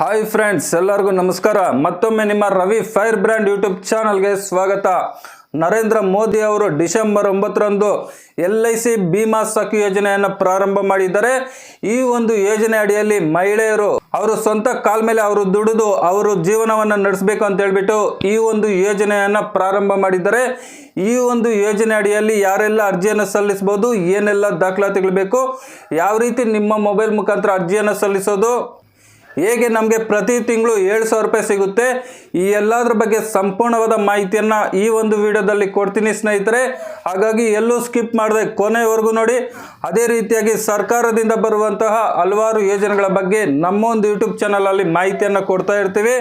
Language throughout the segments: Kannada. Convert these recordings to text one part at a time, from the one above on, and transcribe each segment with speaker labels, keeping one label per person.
Speaker 1: ಹಾಯ್ ಫ್ರೆಂಡ್ಸ್ ಎಲ್ಲರಿಗೂ ನಮಸ್ಕಾರ. ಮತ್ತೊಮ್ಮೆ ನಿಮ್ಮ ರವಿ ಫೈರ್ ಬ್ರ್ಯಾಂಡ್ ಯೂಟ್ಯೂಬ್ ಚಾನಲ್ಗೆ ಸ್ವಾಗತ. ನರೇಂದ್ರ ಮೋದಿ ಅವರು ಡಿಸೆಂಬರ್ ಒಂಬತ್ತರಂದು L I C Bima Sakhi ಯೋಜನೆಯನ್ನು ಪ್ರಾರಂಭ ಮಾಡಿದ್ದಾರೆ. ಈ ಒಂದು ಯೋಜನೆ ಅಡಿಯಲ್ಲಿ ಮಹಿಳೆಯರು ಅವರು ಸ್ವಂತ ಕಾಲ್ ಮೇಲೆ ಅವರು ದುಡಿದು ಅವರು ಜೀವನವನ್ನು ನಡೆಸಬೇಕು ಅಂತ ಹೇಳ್ಬಿಟ್ಟು ಈ ಒಂದು ಯೋಜನೆಯನ್ನು ಪ್ರಾರಂಭ ಮಾಡಿದ್ದಾರೆ. ಈ ಒಂದು ಯೋಜನೆ ಅಡಿಯಲ್ಲಿ ಯಾರೆಲ್ಲ ಅರ್ಜಿಯನ್ನು ಸಲ್ಲಿಸಬಹುದು ಏನೆಲ್ಲ ದಾಖಲಾತಿಗಳು ಬೇಕು, ಯಾವ ರೀತಿ ನಿಮ್ಮ ಮೊಬೈಲ್ ಮುಖಾಂತರ ಅರ್ಜಿಯನ್ನು ಸಲ್ಲಿಸೋದು ಹೇಗೆ ನಮಗೆ ಪ್ರತಿ ತಿಂಗಳು ಏಳು ಸಾವಿರ ರೂಪಾಯಿ ಸಿಗುತ್ತೆ? ಈ ಎಲ್ಲದರ ಬಗ್ಗೆ ಸಂಪೂರ್ಣವಾದ ಮಾಹಿತಿಯನ್ನು ಈ ಒಂದು ವಿಡಿಯೋದಲ್ಲಿ ಕೊಡ್ತೀನಿ ಸ್ನೇಹಿತರೆ. ಹಾಗಾಗಿ ಎಲ್ಲೂ ಸ್ಕಿಪ್ ಮಾಡದೆ ಕೊನೆವರೆಗೂ ನೋಡಿ. ಅದೇ ರೀತಿಯಾಗಿ ಸರ್ಕಾರದಿಂದ ಬರುವಂತಹ ಹಲವಾರು ಯೋಜನೆಗಳ ಬಗ್ಗೆ ನಮ್ಮ ಒಂದು ಯೂಟ್ಯೂಬ್ ಚಾನಲಲ್ಲಿ ಮಾಹಿತಿಯನ್ನು ಕೊಡ್ತಾ ಇರ್ತೀವಿ.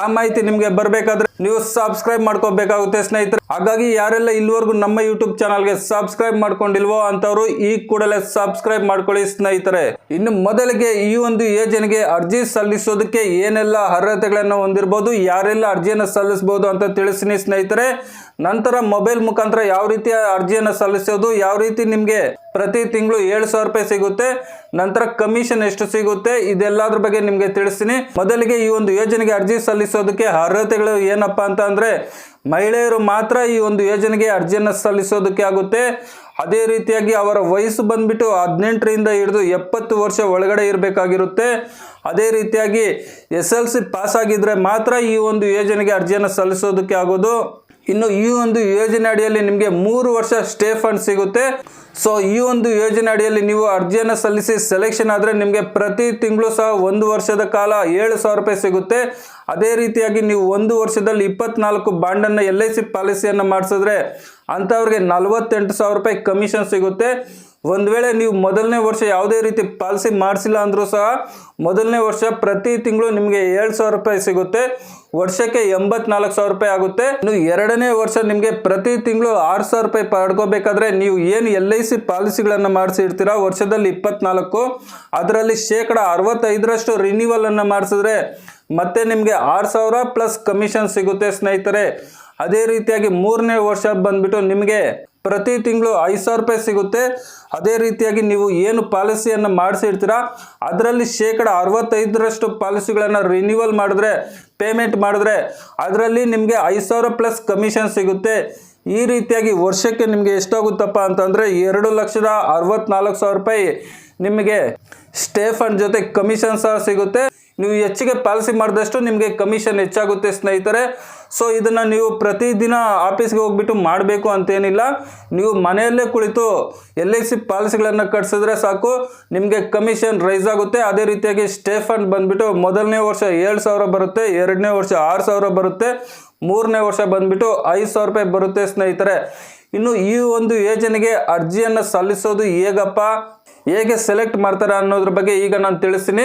Speaker 1: ಆ ಮಾಹಿತಿ ನಿಮಗೆ ಬರಬೇಕಾದ್ರೆ ನೀವು ಸಬ್ಸ್ಕ್ರೈಬ್ ಮಾಡ್ಕೋಬೇಕಾಗುತ್ತೆ, ಸ್ನೇಹಿತರೆ. ಹಾಗಾಗಿ ಯಾರೆಲ್ಲ ಇಲ್ಲಿವರೆಗೂ ನಮ್ಮ ಯೂಟ್ಯೂಬ್ ಚಾನಲ್ಗೆ ಸಬ್ಸ್ಕ್ರೈಬ್ ಮಾಡ್ಕೊಂಡಿಲ್ವೋ ಅಂತವರು ಈ ಕೂಡಲೇ ಸಬ್ಸ್ಕ್ರೈಬ್ ಮಾಡ್ಕೊಳ್ಳಿ, ಸ್ನೇಹಿತರೆ. ಇನ್ನು ಮೊದಲಿಗೆ ಈ ಒಂದು ಯೋಜನೆಗೆ ಅರ್ಜಿ ಸಲ್ಲಿಸೋದಕ್ಕೆ ಏನೆಲ್ಲ ಅರ್ಹತೆಗಳನ್ನು ಹೊಂದಿರಬಹುದು ಯಾರೆಲ್ಲ ಅರ್ಜಿಯನ್ನು ಸಲ್ಲಿಸಬಹುದು ಅಂತ ತಿಳಿಸ್ತೀನಿ, ಸ್ನೇಹಿತರೆ. ನಂತರ ಮೊಬೈಲ್ ಮುಖಾಂತರ ಯಾವ ರೀತಿಯ ಅರ್ಜಿಯನ್ನು ಸಲ್ಲಿಸೋದು, ಯಾವ ರೀತಿ ನಿಮಗೆ ಪ್ರತಿ ತಿಂಗಳು ಏಳು ಸಾವಿರ ರೂಪಾಯಿ ಸಿಗುತ್ತೆ. ನಂತರ ಕಮಿಷನ್ ಎಷ್ಟು ಸಿಗುತ್ತೆ, ಇದೆಲ್ಲದ್ರ ಬಗ್ಗೆ ನಿಮಗೆ ತಿಳಿಸ್ತೀನಿ. ಮೊದಲಿಗೆ ಈ ಒಂದು ಯೋಜನೆಗೆ ಅರ್ಜಿ ಸಲ್ಲಿಸೋದಕ್ಕೆ ಅರ್ಹತೆಗಳು ಏನಪ್ಪ ಅಂತ ಅಂದರೆ, ಮಹಿಳೆಯರು ಮಾತ್ರ ಈ ಒಂದು ಯೋಜನೆಗೆ ಅರ್ಜಿಯನ್ನು ಸಲ್ಲಿಸೋದಕ್ಕೆ ಆಗುತ್ತೆ. ಅದೇ ರೀತಿಯಾಗಿ ಅವರ ವಯಸ್ಸು ಬಂದ್ಬಿಟ್ಟು ಹದಿನೆಂಟರಿಂದ ಹಿಡಿದು ಎಪ್ಪತ್ತು ವರ್ಷ ಒಳಗಡೆ ಇರಬೇಕಾಗಿರುತ್ತೆ. ಅದೇ ರೀತಿಯಾಗಿ ಎಸ್ ಎಲ್ ಸಿ ಪಾಸ್ ಆಗಿದ್ರೆ ಮಾತ್ರ ಈ ಒಂದು ಯೋಜನೆಗೆ ಅರ್ಜಿಯನ್ನು ಸಲ್ಲಿಸೋದಕ್ಕೆ ಆಗೋದು. ಇನ್ನು ಈ ಒಂದು ಯೋಜನೆ ಅಡಿಯಲ್ಲಿ ನಿಮಗೆ ಮೂರು ವರ್ಷ ಸ್ಟೇ ಫಂಡ್ ಸಿಗುತ್ತೆ. ಸೊ ಈ ಒಂದು ಯೋಜನೆ ಅಡಿಯಲ್ಲಿ ನೀವು ಅರ್ಜಿಯನ್ನು ಸಲ್ಲಿಸಿ ಸೆಲೆಕ್ಷನ್ ಆದರೆ ನಿಮಗೆ ಪ್ರತಿ ತಿಂಗಳು ಸಹ ಒಂದು ವರ್ಷದ ಕಾಲ ಏಳು ಸಾವಿರ ರೂಪಾಯಿ ಸಿಗುತ್ತೆ. ಅದೇ ರೀತಿಯಾಗಿ ನೀವು ಒಂದು ವರ್ಷದಲ್ಲಿ ಇಪ್ಪತ್ನಾಲ್ಕು ಬಾಂಡನ್ನು ಎಲ್ ಐ ಸಿ ಪಾಲಿಸಿಯನ್ನು ಮಾಡಿಸಿದ್ರೆ ಅಂಥವ್ರಿಗೆ ನಲವತ್ತೆಂಟು ಸಾವಿರ ರೂಪಾಯಿ ಕಮಿಷನ್ ಸಿಗುತ್ತೆ. ಒಂದು ವೇಳೆ ನೀವು ಮೊದಲನೇ ವರ್ಷ ಯಾವುದೇ ರೀತಿ ಪಾಲಿಸಿ ಮಾಡಿಸಿಲ್ಲ ಅಂದರೂ ಸಹ ಮೊದಲನೇ ವರ್ಷ ಪ್ರತಿ ತಿಂಗಳು ನಿಮಗೆ ಏಳು ಸಾವಿರ ರೂಪಾಯಿ ಸಿಗುತ್ತೆ. ವರ್ಷಕ್ಕೆ ಎಂಬತ್ನಾಲ್ಕು ಸಾವಿರ ರೂಪಾಯಿ ಆಗುತ್ತೆ. ಇನ್ನು ಎರಡನೇ ವರ್ಷ ನಿಮಗೆ ಪ್ರತಿ ತಿಂಗಳು ಆರು ಸಾವಿರ ರೂಪಾಯಿ ಪಡ್ಕೋಬೇಕಾದ್ರೆ ನೀವು ಏನು ಎಲ್ ಐ ಸಿ ಪಾಲಿಸಿಗಳನ್ನು ಮಾಡಿಸಿರ್ತೀರಾ? ವರ್ಷದಲ್ಲಿ ಇಪ್ಪತ್ನಾಲ್ಕು, ಅದರಲ್ಲಿ ಶೇಕಡ ಅರವತ್ತೈದರಷ್ಟು ರಿನ್ಯೂವಲ್ ಅನ್ನು ಮಾಡಿಸಿದ್ರೆ ಮತ್ತೆ ನಿಮಗೆ ಆರು ಸಾವಿರ ಪ್ಲಸ್ ಕಮಿಷನ್ ಸಿಗುತ್ತೆ ಸ್ನೇಹಿತರೆ. ಅದೇ ರೀತಿಯಾಗಿ ಮೂರನೇ ವರ್ಷ ಬಂದ್ಬಿಟ್ಟು ನಿಮಗೆ ಪ್ರತಿ ತಿಂಗಳು ಐದು ಸಾವಿರ ರೂಪಾಯಿ ಸಿಗುತ್ತೆ. ಅದೇ ರೀತಿಯಾಗಿ ನೀವು ಏನು ಪಾಲಿಸಿಯನ್ನು ಮಾಡಿಸಿರ್ತೀರಾ, ಅದರಲ್ಲಿ ಶೇಕಡ ಅರವತ್ತೈದರಷ್ಟು ಪಾಲಿಸಿಗಳನ್ನು ರಿನ್ಯೂವಲ್ ಮಾಡಿದ್ರೆ ಪೇಮೆಂಟ್ ಮಾಡಿದ್ರೆ ಅದರಲ್ಲಿ ನಿಮಗೆ ಐದು ಸಾವಿರ ಪ್ಲಸ್ ಕಮಿಷನ್ ಸಿಗುತ್ತೆ. ಈ ರೀತಿಯಾಗಿ ವರ್ಷಕ್ಕೆ ನಿಮಗೆ ಎಷ್ಟಾಗುತ್ತಪ್ಪ ಅಂತಂದರೆ ಎರಡು ಲಕ್ಷದ ಅರವತ್ನಾಲ್ಕು ಸಾವಿರ ರೂಪಾಯಿ ನಿಮಗೆ ಸ್ಟೇ ಜೊತೆ ಕಮಿಷನ್ ಸಹ ಸಿಗುತ್ತೆ. ನೀವು ಹೆಚ್ಚಿಗೆ ಪಾಲಿಸಿ ಮಾಡಿದಷ್ಟು ನಿಮಗೆ ಕಮಿಷನ್ ಹೆಚ್ಚಾಗುತ್ತೆ ಸ್ನೇಹಿತರೆ. ಸೊ ಇದನ್ನು ನೀವು ಪ್ರತಿದಿನ ಆಫೀಸ್ಗೆ ಹೋಗ್ಬಿಟ್ಟು ಮಾಡಬೇಕು ಅಂತೇನಿಲ್ಲ ನೀವು ಮನೆಯಲ್ಲೇ ಕುಳಿತು ಎಲ್ ಐ ಸಿ ಪಾಲಿಸಿಗಳನ್ನು ಕಟ್ಸಿದ್ರೆ ಸಾಕು. ನಿಮಗೆ ಕಮಿಷನ್ ರೈಸ್ ಆಗುತ್ತೆ. ಅದೇ ರೀತಿಯಾಗಿ ಸ್ಟೇಫನ್ ಫಂಡ್ ಬಂದುಬಿಟ್ಟು ಮೊದಲನೇ ವರ್ಷ ಏಳು ಸಾವಿರ ಬರುತ್ತೆ, ಎರಡನೇ ವರ್ಷ ಆರು ಸಾವಿರ ಬರುತ್ತೆ, ಮೂರನೇ ವರ್ಷ ಬಂದುಬಿಟ್ಟು ಐದು ಸಾವಿರ ರೂಪಾಯಿ ಬರುತ್ತೆ ಸ್ನೇಹಿತರೆ. ಇನ್ನು ಈ ಒಂದು ಯೋಜನೆಗೆ ಅರ್ಜಿಯನ್ನು ಸಲ್ಲಿಸೋದು ಹೇಗಪ್ಪ? ಹೇಗೆ ಸೆಲೆಕ್ಟ್ ಮಾಡ್ತಾರೆ ಅನ್ನೋದ್ರ ಬಗ್ಗೆ ಈಗ ನಾನು ತಿಳಿಸ್ತೀನಿ.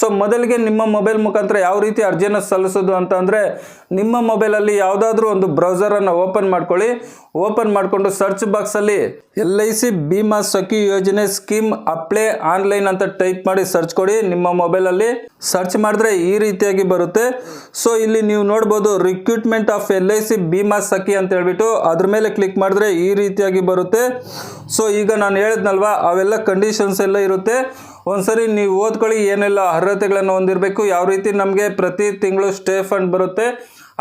Speaker 1: ಸೊ ಮೊದಲಿಗೆ ನಿಮ್ಮ ಮೊಬೈಲ್ ಮುಖಾಂತರ ಯಾವ ರೀತಿ ಅರ್ಜಿಯನ್ನು ಸಲ್ಲಿಸೋದು ಅಂತ ಅಂದರೆ, ನಿಮ್ಮ ಮೊಬೈಲಲ್ಲಿ ಯಾವುದಾದ್ರೂ ಒಂದು ಬ್ರೌಸರನ್ನು ಓಪನ್ ಮಾಡ್ಕೊಳ್ಳಿ. ಓಪನ್ ಮಾಡಿಕೊಂಡು ಸರ್ಚ್ ಬಾಕ್ಸಲ್ಲಿ L I C Bima Sakhi ಯೋಜನೆ ಸ್ಕೀಮ್ ಅಪ್ಲೈ ಆನ್ಲೈನ್ ಅಂತ ಟೈಪ್ ಮಾಡಿ ಸರ್ಚ್ ಕೊಡಿ. ನಿಮ್ಮ ಮೊಬೈಲಲ್ಲಿ ಸರ್ಚ್ ಮಾಡಿದ್ರೆ ಈ ರೀತಿಯಾಗಿ ಬರುತ್ತೆ. ಸೊ ಇಲ್ಲಿ ನೀವು ನೋಡ್ಬೋದು recruitment of L I C Bima Sakhi ಅಂತ ಹೇಳ್ಬಿಟ್ಟು ಅದ್ರ ಮೇಲೆ ಕ್ಲಿಕ್ ಮಾಡಿದ್ರೆ ಈ ರೀತಿಯಾಗಿ ಬರುತ್ತೆ. ಸೊ ಈಗ ನಾನು ಹೇಳಿದ್ನಲ್ವಾ, ಅವೆಲ್ಲ ಕಂಡೀಷನ್ಸ್ ಎಲ್ಲ ಇರುತ್ತೆ. ಒಂದ್ಸರಿ ನೀವು ಓದ್ಕೊಳ್ಳಿ, ಏನೆಲ್ಲ ಅರ್ಹತೆಗಳನ್ನು ಹೊಂದಿರಬೇಕು, ಯಾವ ರೀತಿ ನಮಗೆ ಪ್ರತಿ ತಿಂಗಳು ಸ್ಟೇ ಫಂಡ್ ಬರುತ್ತೆ,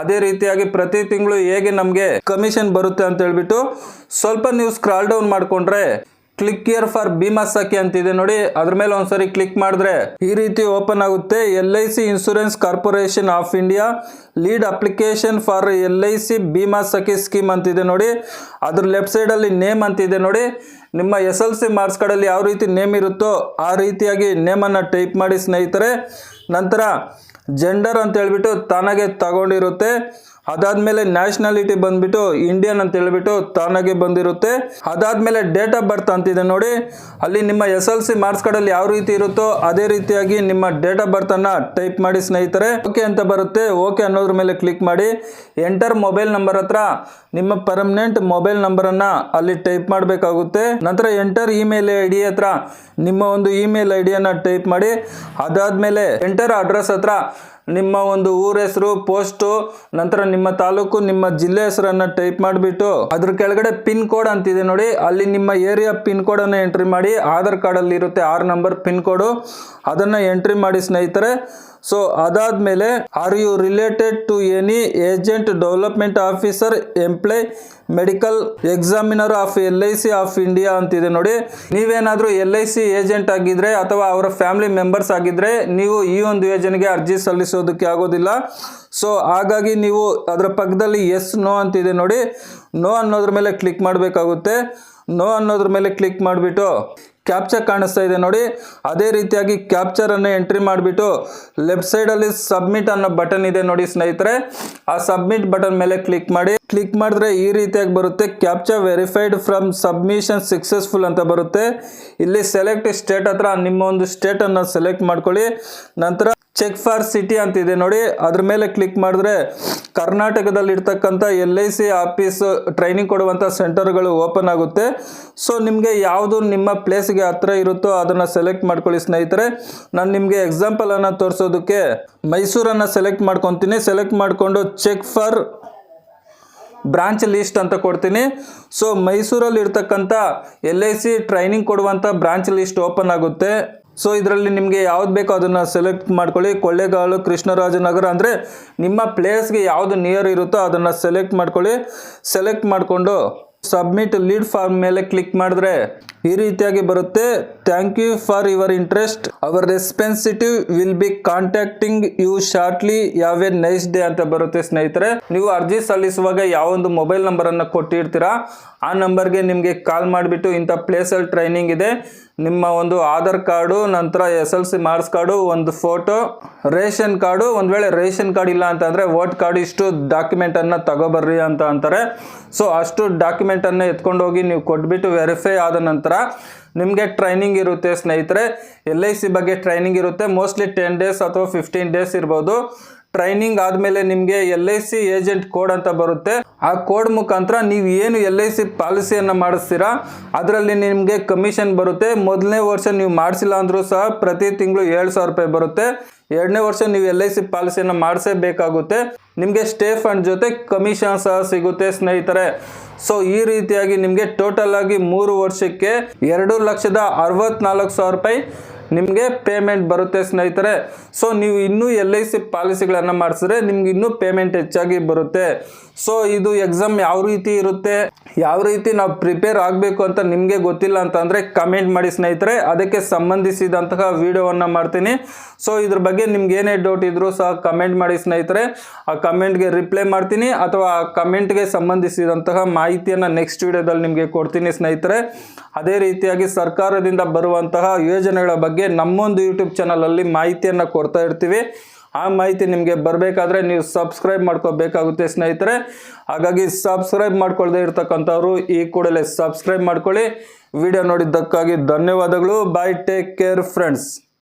Speaker 1: ಅದೇ ರೀತಿಯಾಗಿ ಪ್ರತಿ ತಿಂಗಳು ಹೇಗೆ ನಮಗೆ ಕಮಿಷನ್ ಬರುತ್ತೆ ಅಂತ ಹೇಳ್ಬಿಟ್ಟು ಸ್ವಲ್ಪ ನೀವು ಸ್ಕ್ರಾಲ್ ಡೌನ್ ಮಾಡಿಕೊಂಡ್ರೆ click here for Bima Sakhi ಅಂತಿದೆ ನೋಡಿ. ಅದ್ರ ಮೇಲೆ ಒಂದ್ಸರಿ ಕ್ಲಿಕ್ ಮಾಡಿದ್ರೆ ಈ ರೀತಿ ಓಪನ್ ಆಗುತ್ತೆ. L I C insurance corporation of India lead application for L I C Bima Sakhi scheme ಅಂತಿದೆ ನೋಡಿ. ಅದ್ರ ಲೆಫ್ಟ್ ಸೈಡಲ್ಲಿ ನೇಮ್ ಅಂತಿದೆ ನೋಡಿ. ನಿಮ್ಮ ಎಸ್ ಎಲ್ ಸಿ ಮಾರ್ಕ್ಸ್ ಯಾವ ರೀತಿ ನೇಮ್ ಇರುತ್ತೋ ಆ ರೀತಿಯಾಗಿ ನೇಮನ್ನು ಟೈಪ್ ಮಾಡಿ ಸ್ನೇಹಿತರೆ. ನಂತರ ಜೆಂಡರ್ ಅಂತ ಹೇಳ್ಬಿಟ್ಟು ತಾನಾಗೆ ತಗೊಂಡಿರುತ್ತೆ. ಅದಾದಮೇಲೆ ನ್ಯಾಷನಾಲಿಟಿ ಬಂದ್ಬಿಟ್ಟು ಇಂಡಿಯನ್ ಅಂತ ಹೇಳ್ಬಿಟ್ಟು ತಾನಾಗೆ ಬಂದಿರುತ್ತೆ. ಅದಾದ್ಮೇಲೆ ಡೇಟ್ ಆಫ್ ಬರ್ತ್ ಅಂತಿದೆ ನೋಡಿ. ಅಲ್ಲಿ ನಿಮ್ಮ ಎಸ್ ಎಲ್ ಸಿ ಮಾರ್ಕ್ಸ್ ಕಾರ್ಡಲ್ಲಿ ಯಾವ ರೀತಿ ಇರುತ್ತೋ ಅದೇ ರೀತಿಯಾಗಿ ನಿಮ್ಮ ಡೇಟ್ ಆಫ್ ಬರ್ತನ್ನು ಟೈಪ್ ಮಾಡಿ ಸ್ನೇಹಿತರೆ. ಓಕೆ ಅಂತ ಬರುತ್ತೆ. ಓಕೆ ಅನ್ನೋದ್ರ ಮೇಲೆ ಕ್ಲಿಕ್ ಮಾಡಿ. ಎಂಟರ್ ಮೊಬೈಲ್ ನಂಬರ್ ಹತ್ರ ನಿಮ್ಮ ಪರ್ಮನೆಂಟ್ ಮೊಬೈಲ್ ನಂಬರ್ ಅನ್ನ ಅಲ್ಲಿ ಟೈಪ್ ಮಾಡಬೇಕಾಗುತ್ತೆ. ನಂತರ ಎಂಟರ್ ಇಮೇಲ್ ಐ ಡಿ ಹತ್ರ ನಿಮ್ಮ ಒಂದು ಇಮೇಲ್ ಐ ಡಿಯನ್ನು ಟೈಪ್ ಮಾಡಿ. ಅದಾದ್ಮೇಲೆ ಎಂಟರ್ ಅಡ್ರೆಸ್ ಹತ್ರ ನಿಮ್ಮ ಒಂದು ಊರ ಹೆಸರು, ಪೋಸ್ಟು, ನಂತರ ನಿಮ್ಮ ತಾಲೂಕು, ನಿಮ್ಮ ಜಿಲ್ಲೆ ಹೆಸರನ್ನು ಟೈಪ್ ಮಾಡಿಬಿಟ್ಟು ಅದ್ರ ಕೆಳಗಡೆ ಪಿನ್ ಕೋಡ್ ಅಂತಿದೆ ನೋಡಿ. ಅಲ್ಲಿ ನಿಮ್ಮ ಏರಿಯಾ ಪಿನ್ ಕೋಡನ್ನು ಎಂಟ್ರಿ ಮಾಡಿ, ಆಧಾರ್ ಕಾರ್ಡಲ್ಲಿ ಇರುತ್ತೆ ಆರು ನಂಬರ್ ಪಿನ್ ಕೋಡು. ಅದನ್ನು ಎಂಟ್ರಿ ಮಾಡಿ ಸ್ನೇಹಿತರೆ. ಸೊ, ಅದಾದ್ಮೇಲೆ are you related to any agent development officer employee medical examiner of L I C of India ಅಂತಿದೆ ನೋಡಿ. ನೀವೇನಾದರೂ ಎಲ್ ಐ ಸಿ ಏಜೆಂಟ್ ಆಗಿದ್ರೆ ಅಥವಾ ಅವರ ಫ್ಯಾಮಿಲಿ ಮೆಂಬರ್ಸ್ ಆಗಿದ್ರೆ ನೀವು ಈ ಒಂದು ಯೋಜನೆಗೆ ಅರ್ಜಿ ಸಲ್ಲಿಸೋದಕ್ಕೆ ಆಗೋದಿಲ್ಲ. ಸೊ ಹಾಗಾಗಿ ನೀವು ಅದರ ಪಕ್ಕದಲ್ಲಿ ಎಸ್ ನೋ ಅಂತಿದೆ ನೋಡಿ. ನೋ ಅನ್ನೋದ್ರ ಮೇಲೆ ಕ್ಲಿಕ್ ಮಾಡಬೇಕಾಗುತ್ತೆ. ನೋ ಅನ್ನೋದ್ರ ಮೇಲೆ ಕ್ಲಿಕ್ ಮಾಡಿಬಿಟ್ಟು ಕ್ಯಾಪ್ಚರ್ ಕಾಣಿಸ್ತಾ ಇದೆ ನೋಡಿ. ಅದೇ ರೀತಿಯಾಗಿ ಕ್ಯಾಪ್ಚರ್ ಅನ್ನು ಎಂಟ್ರಿ ಮಾಡಿಬಿಟ್ಟು ಲೆಫ್ಟ್ ಸೈಡಲ್ಲಿ ಸಬ್ಮಿಟ್ ಅನ್ನೋ ಬಟನ್ ಇದೆ ನೋಡಿ ಸ್ನೇಹಿತರೆ. ಆ ಸಬ್ಮಿಟ್ ಬಟನ್ ಮೇಲೆ ಕ್ಲಿಕ್ ಮಾಡಿ. ಕ್ಲಿಕ್ ಮಾಡಿದ್ರೆ ಈ ರೀತಿಯಾಗಿ ಬರುತ್ತೆ. Captcha verified form submission successful ಅಂತ ಬರುತ್ತೆ. ಇಲ್ಲಿ ಸೆಲೆಕ್ಟ್ ಸ್ಟೇಟ್ ಹತ್ರ ನಿಮ್ಮ ಒಂದು ಸ್ಟೇಟ್ ಅನ್ನು ಸೆಲೆಕ್ಟ್ ಮಾಡ್ಕೊಳ್ಳಿ. ನಂತರ ಚೆಕ್ ಫಾರ್ ಸಿಟಿ ಅಂತಿದೆ. ನೋಡಿ, ಅದ್ರ ಮೇಲೆ ಕ್ಲಿಕ್ ಮಾಡಿದ್ರೆ ಕರ್ನಾಟಕದಲ್ಲಿ ಇರ್ತಕ್ಕಂಥ L I C office training ಕೊಡುವಂಥ ಸೆಂಟರ್ಗಳು ಓಪನ್ ಆಗುತ್ತೆ. ಸೊ ನಿಮಗೆ ಯಾವುದು ನಿಮ್ಮ ಪ್ಲೇಸ್ಗೆ ಹತ್ರ ಇರುತ್ತೋ ಅದನ್ನು ಸೆಲೆಕ್ಟ್ ಮಾಡ್ಕೊಳ್ಳಿ ಸ್ನೇಹಿತರೆ. ನಾನು ನಿಮಗೆ ಎಕ್ಸಾಂಪಲನ್ನು ತೋರಿಸೋದಕ್ಕೆ ಮೈಸೂರನ್ನು ಸೆಲೆಕ್ಟ್ ಮಾಡ್ಕೊತೀನಿ. ಸೆಲೆಕ್ಟ್ ಮಾಡಿಕೊಂಡು ಚೆಕ್ ಫಾರ್ ಬ್ರಾಂಚ್ ಲಿಸ್ಟ್ ಅಂತ ಕೊಡ್ತೀನಿ. ಸೊ ಮೈಸೂರಲ್ಲಿ ಇರ್ತಕ್ಕಂಥ ಎಲ್ ಐ ಸಿ ಟ್ರೈನಿಂಗ್ ಕೊಡುವಂಥ ಬ್ರಾಂಚ್ ಲಿಸ್ಟ್ ಓಪನ್ ಆಗುತ್ತೆ. ಸೊ ಇದರಲ್ಲಿ ನಿಮಗೆ ಯಾವ್ದು ಬೇಕೋ ಅದನ್ನು ಸೆಲೆಕ್ಟ್ ಮಾಡ್ಕೊಳ್ಳಿ. ಕೊಳ್ಳೇಗಾಲು, ಕೃಷ್ಣರಾಜನಗರ ಅಂದರೆ ನಿಮ್ಮ ಪ್ಲೇಸ್ಗೆ ಯಾವುದು ನಿಯರ್ ಇರುತ್ತೋ ಅದನ್ನು ಸೆಲೆಕ್ಟ್ ಮಾಡ್ಕೊಳ್ಳಿ. ಸೆಲೆಕ್ಟ್ ಮಾಡಿಕೊಂಡು ಸಬ್ಮಿಟ್ ಲೀಡ್ ಫಾರ್ಮ್ ಮೇಲೆ ಕ್ಲಿಕ್ ಮಾಡಿದ್ರೆ ಈ ರೀತಿಯಾಗಿ ಬರುತ್ತೆ. Thank you for your interest our representative will be contacting you shortly have a nice day ಅಂತ ಬರುತ್ತೆ ಸ್ನೇಹಿತರೆ. ನೀವು ಅರ್ಜಿ ಸಲ್ಲಿಸುವಾಗ ಯಾವೊಂದು ಮೊಬೈಲ್ ನಂಬರನ್ನು ಕೊಟ್ಟಿರ್ತೀರಾ, ಆ ನಂಬರ್ಗೆ ನಿಮಗೆ ಕಾಲ್ ಮಾಡಿಬಿಟ್ಟು ಇಂಥ ಪ್ಲೇಸಲ್ಲಿ ಟ್ರೈನಿಂಗ್ ಇದೆ. ನಿಮ್ಮ ಒಂದು ಆಧಾರ್ ಕಾರ್ಡು, ನಂತರ S L C marks card, ಒಂದು ಫೋಟೋ, ರೇಷನ್ ಕಾರ್ಡು. ಒಂದು ವೇಳೆ ರೇಷನ್ ಕಾರ್ಡ್ ಇಲ್ಲ ಅಂತಂದರೆ ವೋಟ್ ಕಾರ್ಡ್ ಇಷ್ಟು ಡಾಕ್ಯುಮೆಂಟನ್ನು ತಗೋಬರ್ರಿ ಅಂತ ಅಂತಾರೆ. ಸೊ ಅಷ್ಟು ಡಾಕ್ಯುಮೆಂಟನ್ನು ಎತ್ಕೊಂಡು ಹೋಗಿ ನೀವು ಕೊಟ್ಬಿಟ್ಟು ವೆರಿಫೈ ಆದ ನಂತರ ನಿಮಗೆ ಟ್ರೈನಿಂಗ್ ಇರುತ್ತೆ ಸ್ನೇಹಿತರೆ. ಎಲ್ ಐ ಸಿ ಬಗ್ಗೆ ಟ್ರೈನಿಂಗ್ ಇರುತ್ತೆ. ಮೋಸ್ಟ್ಲಿ ಟೆನ್ ಡೇಸ್ ಅಥವಾ ಫಿಫ್ಟೀನ್ ಡೇಸ್ ಇರ್ಬೋದು. ಟ್ರೈನಿಂಗ್ ಆದಮೇಲೆ ನಿಮಗೆ L I C agent code ಅಂತ ಬರುತ್ತೆ. ಆ ಕೋಡ್ ಮುಖಾಂತರ ನೀವು ಏನು ಎಲ್ ಐ ಸಿ ಪಾಲಿಸಿಯನ್ನು ಮಾಡಿಸ್ತೀರಾ, ಅದರಲ್ಲಿ ನಿಮಗೆ ಕಮಿಷನ್ ಬರುತ್ತೆ. ಮೊದಲನೇ ವರ್ಷ ನೀವು ಮಾಡಿಸಿಲ್ಲ ಅಂದರೂ ಸಹ ಪ್ರತಿ ತಿಂಗಳು ಏಳು ಸಾವಿರ ರೂಪಾಯಿ ಬರುತ್ತೆ. ಎರಡನೇ ವರ್ಷ ನೀವು ಎಲ್ ಐ ಸಿ ಪಾಲಿಸಿಯನ್ನು ಮಾಡಿಸೇಬೇಕಾಗುತ್ತೆ. ನಿಮಗೆ ಸ್ಟೇ ಫಂಡ್ ಜೊತೆ ಕಮಿಷನ್ ಸಹ ಸಿಗುತ್ತೆ ಸ್ನೇಹಿತರೆ. ಸೊ ಈ ರೀತಿಯಾಗಿ ನಿಮಗೆ ಟೋಟಲ್ ಆಗಿ ಮೂರು ವರ್ಷಕ್ಕೆ ಎರಡು ಲಕ್ಷದ ಅರವತ್ನಾಲ್ಕು ಸಾವಿರ ರೂಪಾಯಿ ನಿಮಗೆ ಪೇಮೆಂಟ್ ಬರುತ್ತೆ ಸ್ನೇಹಿತರೆ. ಸೊ ನೀವು ಇನ್ನೂ ಎಲ್ ಐ ಸಿ ಪಾಲಿಸಿಗಳನ್ನು ಮಾಡಿಸಿದ್ರೆ ನಿಮ್ಗೆ ಇನ್ನೂ ಪೇಮೆಂಟ್ ಹೆಚ್ಚಾಗಿ ಬರುತ್ತೆ. ಸೊ ಇದು ಎಕ್ಸಾಮ್ ಯಾವ ರೀತಿ ಇರುತ್ತೆ, ಯಾವ ರೀತಿ ನಾವು ಪ್ರಿಪೇರ್ ಆಗಬೇಕು ಅಂತ ನಿಮಗೆ ಗೊತ್ತಿಲ್ಲ ಅಂತಂದರೆ ಕಮೆಂಟ್ ಮಾಡಿ ಸ್ನೇಹಿತರೆ. ಅದಕ್ಕೆ ಸಂಬಂಧಿಸಿದಂತಹ ವಿಡಿಯೋವನ್ನು ಮಾಡ್ತೀನಿ. ಸೊ ಇದ್ರ ಬಗ್ಗೆ ನಿಮ್ಗೆ ಏನೇ ಡೌಟ್ ಇದ್ದರೂ ಸಹ ಕಮೆಂಟ್ ಮಾಡಿ ಸ್ನೇಹಿತರೆ. ಆ ಕಮೆಂಟ್ಗೆ ರಿಪ್ಲೈ ಮಾಡ್ತೀನಿ ಅಥವಾ ಆ ಕಮೆಂಟ್ಗೆ ಸಂಬಂಧಿಸಿದಂತಹ ಮಾಹಿತಿಯನ್ನು ನೆಕ್ಸ್ಟ್ ವಿಡಿಯೋದಲ್ಲಿ ನಿಮಗೆ ಕೊಡ್ತೀನಿ ಸ್ನೇಹಿತರೆ. ಅದೇ ರೀತಿಯಾಗಿ ಸರ್ಕಾರದಿಂದ ಬರುವಂತಹ ಯೋಜನೆಗಳ ಬಗ್ಗೆ ನಮ್ಮೊಂದು ಯೂಟ್ಯೂಬ್ ಚಾನಲಲ್ಲಿ ಮಾಹಿತಿಯನ್ನು ಕೊಡ್ತಾ ಇರ್ತೀವಿ. ಆ ಮಾಹಿತಿ ನಿಮಗೆ ಬರಬೇಕಾದ್ರೆ ನೀವು ಸಬ್ಸ್ಕ್ರೈಬ್ ಮಾಡ್ಕೋಬೇಕಾಗುತ್ತೆ ಸ್ನೇಹಿತರೆ. ಹಾಗಾಗಿ ಸಬ್ಸ್ಕ್ರೈಬ್ ಮಾಡ್ಕೊಳ್ಳದೆ ಇರ್ತಕ್ಕಂಥವ್ರು ಈ ಕೂಡಲೇ ಸಬ್ಸ್ಕ್ರೈಬ್ ಮಾಡ್ಕೊಳ್ಳಿ. ವಿಡಿಯೋ ನೋಡಿದ್ದಕ್ಕಾಗಿ ಧನ್ಯವಾದಗಳು. Bye take care friends